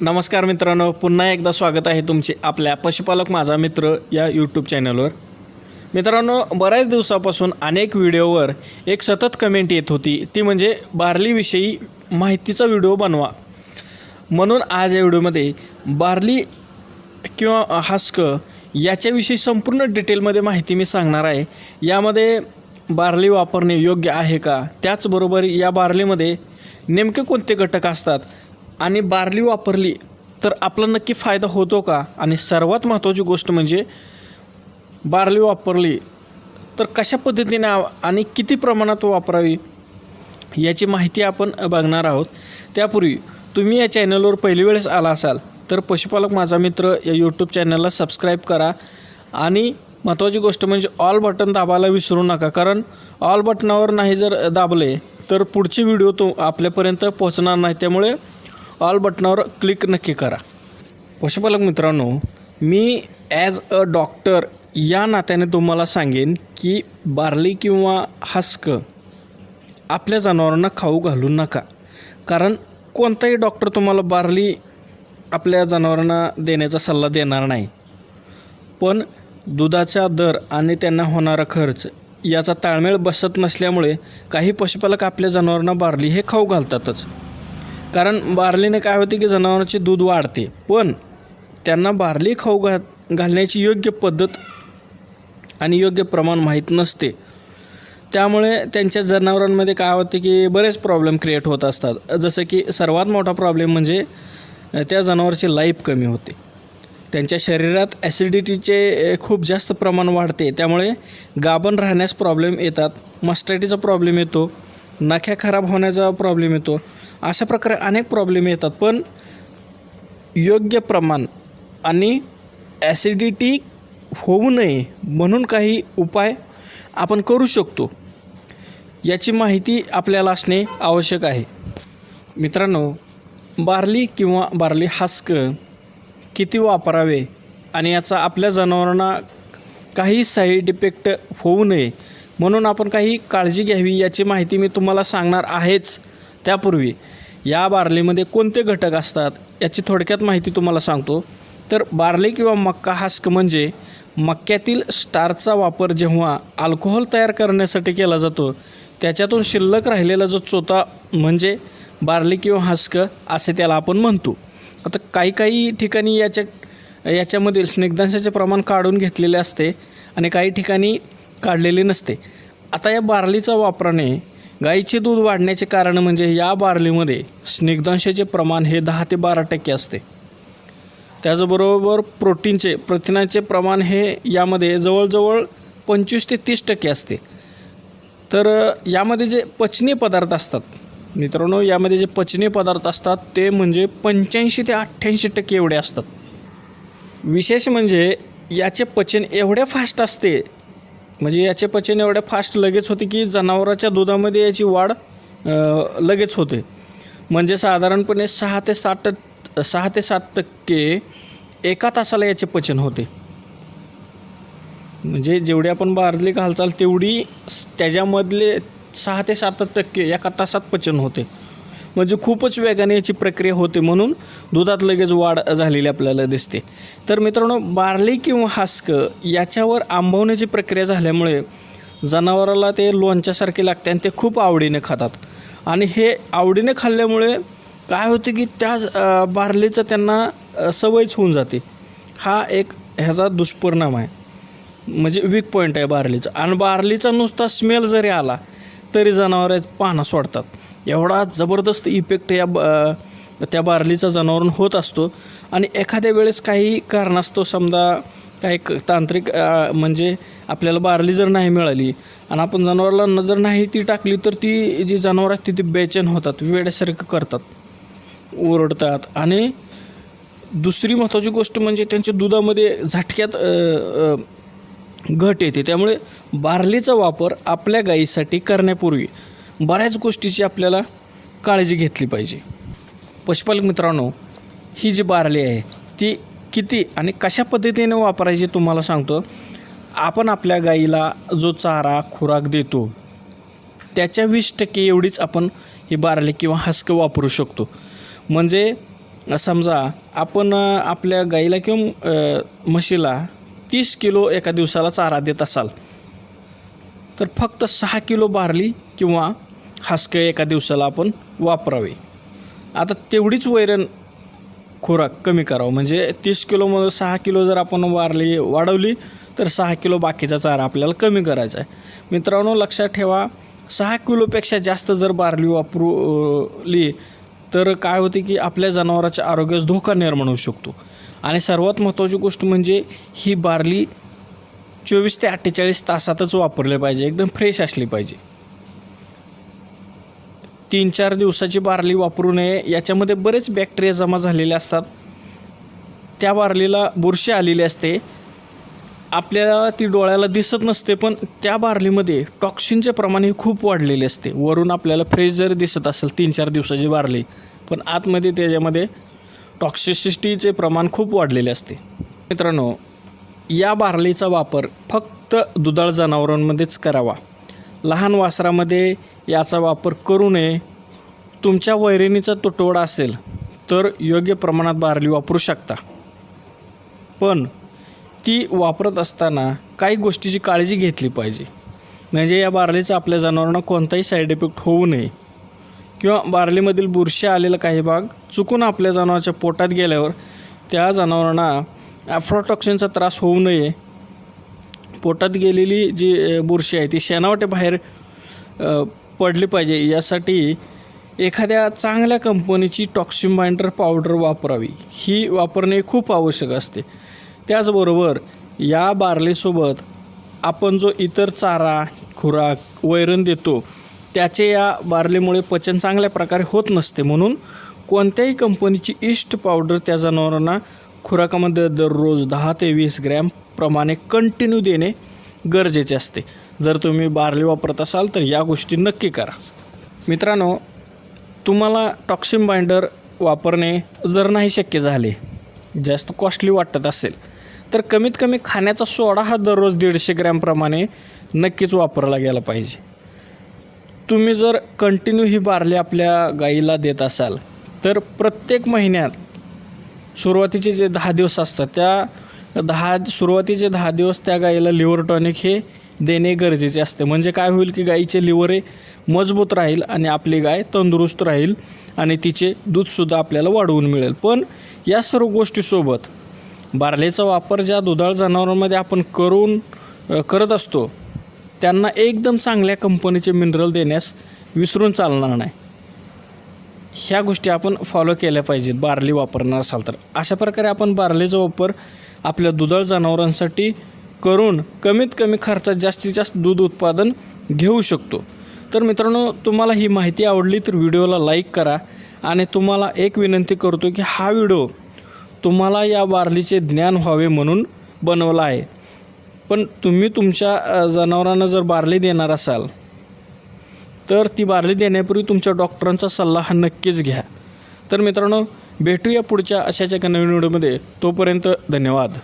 नमस्कार मित्रांनो पुन्हा एकदा स्वागत आहे तुमचे आपल्या पशुपालक माझा मित्र या यूट्यूब चॅनलवर मित्रांनो बऱ्याच दिवसापासून अनेक व्हिडिओवर एक सतत कमेंट येत होती. ती म्हणजे बार्लीविषयी माहितीचा व्हिडिओ बनवा. म्हणून आज या व्हिडिओमध्ये बार्ली किंवा हास्क याच्याविषयी संपूर्ण डिटेलमध्ये माहिती मी सांगणार आहे. यामध्ये बार्ली वापरणे योग्य आहे का? त्याचबरोबर या बार्लीमध्ये नेमके कोणते घटक असतात? आणि बार्ली वापरली तर आपला नक्की फायदा होतो का? आणि सर्वात महत्त्वाची गोष्ट म्हणजे बार्ली वापरली तर कशा पद्धतीने आणि किती प्रमाणात वापरावी याची माहिती आपण बघणार आहोत. त्यापूर्वी तुम्ही या चॅनलवर पहिली वेळेस आला असाल तर पशुपालक माझा मित्र या यूट्यूब चॅनलला सबस्क्राईब करा. आणि महत्त्वाची गोष्ट म्हणजे ऑल बटन दाबायला विसरू नका कारण ऑल बटनावर नाही जर दाबले तर पुढचे व्हिडिओ तो आपल्यापर्यंत पोहोचणार नाही. त्यामुळे ऑल बटनावर क्लिक नक्की करा. पशुपालक मित्रांनो मी ॲज अ डॉक्टर या नात्याने तुम्हाला सांगेन की बार्ली किंवा हस्क आपल्या जनावरांना खाऊ घालू नका. कारण कोणताही डॉक्टर तुम्हाला बार्ली आपल्या जनावरांना देण्याचा सल्ला देणार नाही. पण दुधाचा दर आणि त्यांना होणारा खर्च याचा ताळमेळ बसत नसल्यामुळे काही पशुपालक आपल्या जनावरांना बार्ली हे खाऊ घालतातच. कारण बार्लीने काय होते की जनावरांचे दूध वाढते पण त्यांना बार्ली खाऊ घा घालण्याची योग्य पद्धत आणि योग्य प्रमाण माहीत नसते. त्यामुळे त्यांच्या जनावरांमध्ये काय होते की बरेच प्रॉब्लेम क्रिएट होत असतात. जसं की सर्वात मोठा प्रॉब्लेम म्हणजे त्या जनावरची लाईफ कमी होते. त्यांच्या शरीरात ॲसिडिटीचे खूप जास्त प्रमाण वाढते. त्यामुळे गाभण राहण्यास प्रॉब्लेम येतात मस्टॅटीचा प्रॉब्लेम येतो नख्या खराब होण्याचा प्रॉब्लेम येतो. अशा प्रकारे अनेक प्रॉब्लेम येतात. पण योग्य प्रमाण आणि ॲसिडिटी होऊ नये म्हणून काही उपाय आपण करू शकतो. याची माहिती आपल्याला असणे आवश्यक आहे. मित्रांनो बार्ली किंवा बार्ली हास्क किती वापरावे आणि याचा आपल्या जनावरांना काही साईड इफेक्ट होऊ नये म्हणून आपण काही काळजी घ्यावी याची माहिती मी तुम्हाला सांगणार आहेच. त्यापूर्वी या बार्लीमध्ये कोणते घटक असतात याची थोडक्यात माहिती तुम्हाला सांगतो. तर बार्ली किंवा मक्का हास्क म्हणजे मक्क्यातील स्टारचा वापर जेव्हा अल्कोहोल तयार करण्यासाठी केला जातो त्याच्यातून शिल्लक राहिलेला जो चोथा म्हणजे बार्ली किंवा हास्क असे त्याला आपण म्हणतो. आता काही काही ठिकाणी याच्या याच्यामधील स्निग्धांशाचे प्रमाण काढून घेतलेले असते आणि काही ठिकाणी काढलेले नसते. आता या बार्लीचा वापराने गाईचे दूध वाढण्याचे कारण म्हणजे या बार्लीमध्ये स्निग्धांशाचे प्रमाण हे दहा ते बारा टक्के असते. त्याचबरोबर प्रोटीनचे प्रथिनाचे प्रमाण हे यामध्ये जवळजवळ पंचवीस ते तीस टक्के असते. तर यामध्ये जे पचनीय पदार्थ असतात मित्रांनो यामध्ये जे पचनीय पदार्थ असतात ते म्हणजे पंच्याऐंशी ते अठ्ठ्याऐंशी टक्के एवढे असतात. विशेष म्हणजे याचे पचन एवढ्या फास्ट असते म्हणजे याचे पचन एवढ्या फास्ट लगेच होते की जनावराच्या दुधामध्ये याची वाढ लगेच होते. म्हणजे साधारणपणे सहा ते सात सहा ते सात टक्के एका तासाला याचे पचन होते. म्हणजे जेवढी आपण बारली हालचाल तेवढी त्याच्यामधले सहा ते सात टक्के एका तासात पचन होते. म्हणजे खूपच वेगाने याची प्रक्रिया होते म्हणून दुधात लगेच वाढ झालेली आपल्याला दिसते. तर मित्रांनो बार्ली किंवा हास्क याच्यावर आंबवण्याची प्रक्रिया झाल्यामुळे जनावराला ते लोणच्यासारखे लागते आणि ते खूप आवडीने खातात. आणि हे आवडीने खाल्ल्यामुळे काय होते की त्या बार्लीचं त्यांना सवयच होऊन जाते. हा एक ह्याचा दुष्परिणाम आहे. म्हणजे वीक पॉईंट आहे बार्लीचा. आणि बार्लीचा नुसता स्मेल जरी आला तरी जनावर पानं सोडतात. एवढा जबरदस्त इफेक्ट या ब त्या बार्लीचा जनावरून होत असतो. आणि एखाद्या वेळेस काही कारणास्तव समजा काही क- तांत्रिक म्हणजे आपल्याला बार्ली जर नाही मिळाली आणि आपण जनावराला नजर नाही ती टाकली तर ती जी जनावर आहेत ती ती बेचैन होतात वेड्यासारखं करतात ओरडतात. आणि दुसरी महत्त्वाची गोष्ट म्हणजे त्यांच्या दुधामध्ये झटक्यात घट येते. त्यामुळे बार्लीचा वापर आपल्या गायीसाठी करण्यापूर्वी बऱ्याच गोष्टीची आपल्याला काळजी घेतली पाहिजे. पशुपालक मित्रांनो ही जी बारली आहे ती किती आणि कशा पद्धतीने वापरायची तुम्हाला सांगतो. आपण आपल्या गाईला जो चारा खुराक देतो त्याच्या वीस टक्के एवढीच आपण ही बारली किंवा हसकं वापरू शकतो. म्हणजे समजा आपण आपल्या गाईला किंवा म्हशीला तीस किलो एका दिवसाला चारा देत असाल तर फक्त सहा किलो बारली किंवा हसकं एका दिवसाला आपण वापरावे. आता तेवढीच वैरण खुराक कमी करावं. म्हणजे तीस किलोमध्ये सहा किलो जर आपण वारली वाढवली तर सहा किलो बाकीचा चारा आपल्याला कमी करायचा आहे. मित्रांनो लक्षात ठेवा सहा किलोपेक्षा जास्त जर बारली वापरली तर काय होते की आपल्या जनावराच्या आरोग्यास धोका निर्माण होऊ शकतो. आणि सर्वात महत्त्वाची गोष्ट म्हणजे ही बारली चोवीस ते अठ्ठेचाळीस तासातच वापरले पाहिजे. एकदम फ्रेश असली पाहिजे. तीन चार दिवसाची बार्ली वापरू नये. याच्यामध्ये बरेच बॅक्टेरिया जमा झालेले असतात. त्या बार्लीला बुरशी आलेली असते. आपल्याला ती डोळ्याला दिसत नसते पण त्या बार्लीमध्ये टॉक्सिनचे प्रमाण हे खूप वाढलेले असते. वरून आपल्याला फ्रेश जरी दिसत असेल तीन चार दिवसाची बार्ली पण आतमध्ये त्याच्यामध्ये टॉक्सिसिटीचे प्रमाण खूप वाढलेले असते. मित्रांनो या बार्लीचा वापर फक्त दुधाळ जनावरांमध्येच करावा. लहान वासरामध्ये याचा वापर करू नये. तुमच्या वैरणीचा तुटवडा असेल तर योग्य प्रमाणात बारली वापरू शकता. पण ती वापरत असताना काही गोष्टीची काळजी घेतली पाहिजे. म्हणजे या बार्लीचा आपल्या जनावरांना कोणताही साईड इफेक्ट होऊ नये. किंवा बार्लीमधील बुरशी आलेला काही भाग चुकून आपल्या जनावरांच्या पोटात गेल्यावर त्या जनावरांना ॲफ्रोटॉक्सिनचा त्रास होऊ नये. पोटात गेलेली जी बुरशी आहे ती शेणावटे बाहेर पडली पाहिजे. यासाठी एखाद्या चांगल्या कंपनीची टॉक्सिम बाइंडर पावडर वापरावी. ही वापरणे खूप आवश्यक असते. त्याचबरोबर या बार्लीसोबत आपण जो इतर चारा खुराक वैरण देतो त्याचे या बार्लीमुळे पचन चांगल्या प्रकारे होत नसते. म्हणून कोणत्याही कंपनीची इष्ट पावडर त्या जनावरांना खुराकामध्ये दररोज दहा ते वीस ग्रॅम प्रमाणे कंटिन्यू देणे गरजेचे असते. जर तुम्ही बार्ली वापरत असाल तर या गोष्टी नक्की करा. मित्रांनो तुम्हाला टॉक्सिन बाइंडर वापरणे जर नाही शक्य झाले जास्त कॉस्टली वाटत असेल तर कमीत कमी खाण्याचा सोडा हा दररोज दीडशे ग्रॅमप्रमाणे नक्कीच वापरला गेला पाहिजे. तुम्ही जर कंटिन्यू ही बारली आपल्या गाईला देत असाल तर प्रत्येक महिन्यात सुरुवातीचे जे दहा दिवस असतात त्या दहा सुरुवातीचे दहा दिवस त्या गाईला लिव्हर टॉनिक हे देणे गरजेचे असते. म्हणजे काय होईल की गाईचे लिव्हर हे मजबूत राहील आणि आपली गाय तंदुरुस्त राहील आणि तिचे दूधसुद्धा आपल्याला वाढवून मिळेल. पण या सर्व गोष्टीसोबत बार्लेचा वापर ज्या दुधाळ जनावरांमध्ये आपण करून करत असतो त्यांना एकदम चांगल्या कंपनीचे मिनरल देण्यास विसरून चालणार नाही. ह्या गोष्टी आपण फॉलो केल्या पाहिजेत. बार्ली वापरणार असाल तर. अशा प्रकारे आपण बार्लीचा वापर आपल्या दुधाळ जनावरांसाठी करून कमीत कमी खर्चात जास्तीत जास्त दूध उत्पादन घेऊ शकतो. तर मित्रांनो तुम्हाला ही माहिती आवडली तर व्हिडिओला लाईक करा आणि तुम्हाला एक विनंती करतो की हा व्हिडिओ तुम्हाला या बार्लीचे ज्ञान व्हावे म्हणून बनवला आहे. पण तुम्ही तुमच्या जनावरांना जर बार्ली देणार असाल तर ती बारली देण्यापूर्वी तुमच्या डॉक्टरांचा सल्ला हा नक्कीच घ्या. तर मित्रांनो भेटूया पुढच्या अशाच एका नवीन व्हिडिओमध्ये. तोपर्यंत धन्यवाद.